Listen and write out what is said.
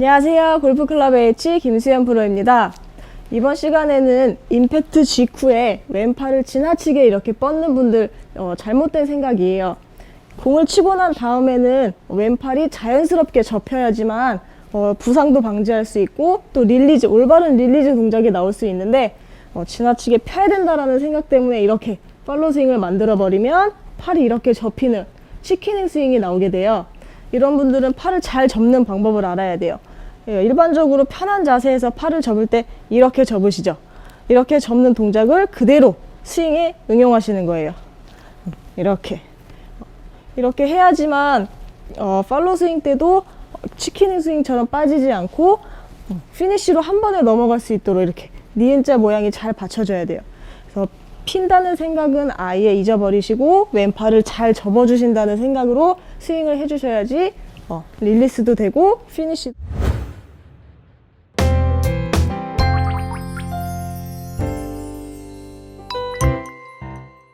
안녕하세요. 골프클럽 H 김수현 프로입니다. 이번 시간에는 임팩트 직후에 왼팔을 지나치게 이렇게 뻗는 분들 어, 잘못된 생각이에요. 공을 치고 난 다음에는 왼팔이 자연스럽게 접혀야지만 어, 부상도 방지할 수 있고 또 릴리즈 올바른 릴리즈 동작이 나올 수 있는데 어, 지나치게 펴야 된다라는 생각 때문에 이렇게 팔로 스윙을 만들어 버리면 팔이 이렇게 접히는 치키닝 스윙이 나오게 돼요. 이런 분들은 팔을 잘 접는 방법을 알아야 돼요. 예, 일반적으로 편한 자세에서 팔을 접을 때 이렇게 접으시죠. 이렇게 접는 동작을 그대로 스윙에 응용하시는 거예요. 이렇게. 이렇게 해야지만 어, 팔로 스윙 때도 치키닝 스윙처럼 빠지지 않고 어, 피니쉬로 한 번에 넘어갈 수 있도록 이렇게 니은자 모양이 잘 받쳐줘야 돼요. 그래서 핀다는 생각은 아예 잊어버리시고 왼팔을 잘 접어주신다는 생각으로 스윙을 해주셔야지 어, 릴리스도 되고 피니쉬